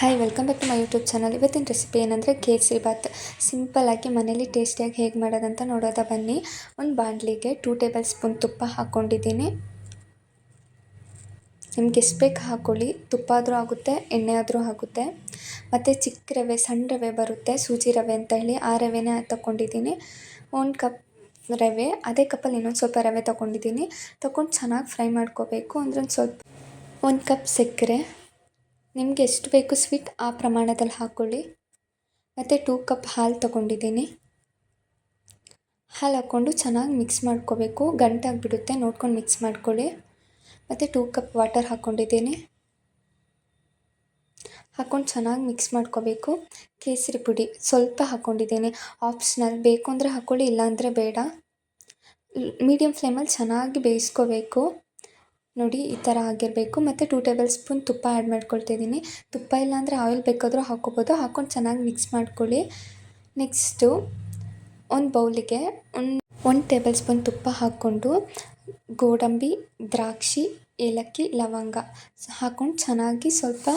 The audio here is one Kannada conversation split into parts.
Hi welcome back to my YouTube channel ಇವತ್ತಿನ ರೆಸಿಪಿ ಏನಂದರೆ ಕೇಸರಿ ಬಾತ್ ಸಿಂಪಲ್ಲಾಗಿ ಮನೇಲಿ ಟೇಸ್ಟಿಯಾಗಿ ಹೇಗೆ ಮಾಡೋದಂತ ನೋಡೋದ ಬನ್ನಿ. ಒಂದು ಬಾಣಲಿಗೆ ಟೂ ಟೇಬಲ್ ಸ್ಪೂನ್ ತುಪ್ಪ ಹಾಕ್ಕೊಂಡಿದ್ದೀನಿ ನಿಮ್ಗೆ ಎಷ್ಟು ಬೇಕು ಹಾಕ್ಕೊಳ್ಳಿ ತುಪ್ಪ ಆದರೂ ಆಗುತ್ತೆ, ಎಣ್ಣೆ ಆದರೂ ಆಗುತ್ತೆ. ಮತ್ತು ಚಿಕ್ಕ ರವೆ, ಸಣ್ಣ ರವೆ ಬರುತ್ತೆ, ಸೂಜಿ ರವೆ ಅಂತ ಹೇಳಿ ಆ ರವೆನೇ ತಗೊಂಡಿದ್ದೀನಿ ಒಂದು ಕಪ್ ರವೆ, ಅದೇ ಕಪ್ಪಲ್ಲಿ ಇನ್ನೊಂದು ಸ್ವಲ್ಪ ರವೆ ತೊಗೊಂಡಿದ್ದೀನಿ ತಗೊಂಡು ಚೆನ್ನಾಗಿ ಫ್ರೈ ಮಾಡ್ಕೋಬೇಕು. ಅಂದ್ರೆ ಒಂದು ಸ್ವಲ್ಪ, ಒಂದು ಕಪ್ ಸಕ್ಕರೆ ನಿಮಗೆ ಎಷ್ಟು ಬೇಕು ಸ್ವೀಟ್, ಆ ಪ್ರಮಾಣದಲ್ಲಿ ಹಾಕ್ಕೊಳ್ಳಿ. ಮತ್ತು ಟೂ ಕಪ್ ಹಾಲು ತೊಗೊಂಡಿದ್ದೀನಿ. ಹಾಲು ಹಾಕ್ಕೊಂಡು ಚೆನ್ನಾಗಿ ಮಿಕ್ಸ್ ಮಾಡ್ಕೋಬೇಕು. ಗಂಟಾಗಿಬಿಡುತ್ತೆ ನೋಡ್ಕೊಂಡು ಮಿಕ್ಸ್ ಮಾಡ್ಕೊಳ್ಳಿ. ಮತ್ತು ಟೂ ಕಪ್ ವಾಟರ್ ಹಾಕ್ಕೊಂಡಿದ್ದೀನಿ. ಹಾಕ್ಕೊಂಡು ಚೆನ್ನಾಗಿ ಮಿಕ್ಸ್ ಮಾಡ್ಕೋಬೇಕು. ಕೇಸರಿ ಪುಡಿ ಸ್ವಲ್ಪ ಹಾಕ್ಕೊಂಡಿದ್ದೀನಿ. ಆಪ್ಷನಲ್ ಬೇಕು ಅಂದರೆ ಹಾಕ್ಕೊಳ್ಳಿ, ಇಲ್ಲಾಂದರೆ ಬೇಡ. ಮೀಡಿಯಮ್ ಫ್ಲೇಮಲ್ಲಿ ಚೆನ್ನಾಗಿ ಬೇಯಿಸ್ಕೋಬೇಕು. ನೋಡಿ, ಈ ಥರ ಆಗಿರಬೇಕು. ಮತ್ತು ಟೂ ಟೇಬಲ್ ಸ್ಪೂನ್ ತುಪ್ಪ ಆ್ಯಡ್ ಮಾಡ್ಕೊಳ್ತಿದ್ದೀನಿ ತುಪ್ಪ ಇಲ್ಲಾಂದರೆ ಆಯಿಲ್ ಬೇಕಾದರೂ ಹಾಕ್ಕೋಬೋದು. ಹಾಕ್ಕೊಂಡು ಚೆನ್ನಾಗಿ ಮಿಕ್ಸ್ ಮಾಡ್ಕೊಳ್ಳಿ. ನೆಕ್ಸ್ಟು ಒಂದು ಬೌಲಿಗೆ ಒಂದು ಒಂದು ಟೇಬಲ್ ಸ್ಪೂನ್ ತುಪ್ಪ ಹಾಕ್ಕೊಂಡು ಗೋಡಂಬಿ, ದ್ರಾಕ್ಷಿ, ಏಲಕ್ಕಿ, ಲವಂಗ ಹಾಕ್ಕೊಂಡು ಚೆನ್ನಾಗಿ ಸ್ವಲ್ಪ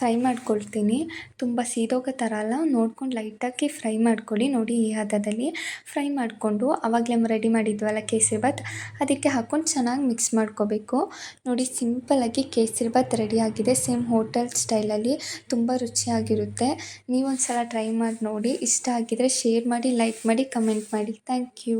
ಫ್ರೈ ಮಾಡ್ಕೊಳ್ತೀನಿ. ತುಂಬ ಸೀದೋಗೋ ಥರ ಅಲ್ಲ, ನೋಡ್ಕೊಂಡು ಲೈಟಾಗಿ ಫ್ರೈ ಮಾಡ್ಕೊಳ್ಳಿ. ನೋಡಿ ಈ ಹದದಲ್ಲಿ ಫ್ರೈ ಮಾಡಿಕೊಂಡು ಆವಾಗಲೇ ರೆಡಿ ಮಾಡಿದ್ವಲ್ಲ ಕೇಸರಿಬಾತ್ ಅದಕ್ಕೆ ಹಾಕ್ಕೊಂಡು ಚೆನ್ನಾಗಿ ಮಿಕ್ಸ್ ಮಾಡ್ಕೋಬೇಕು. ನೋಡಿ ಸಿಂಪಲಾಗಿ ಕೇಸರಿಬಾತ್ ರೆಡಿಯಾಗಿದೆ ಸೇಮ್ ಹೋಟೆಲ್ ಸ್ಟೈಲಲ್ಲಿ ತುಂಬ ರುಚಿಯಾಗಿರುತ್ತೆ. ನೀವೊಂದು ಸಲ ಟ್ರೈ ಮಾಡಿ ನೋಡಿ. ಇಷ್ಟ ಆಗಿದರೆ ಶೇರ್ ಮಾಡಿ, ಲೈಕ್ ಮಾಡಿ, ಕಮೆಂಟ್ ಮಾಡಿ. Thank you.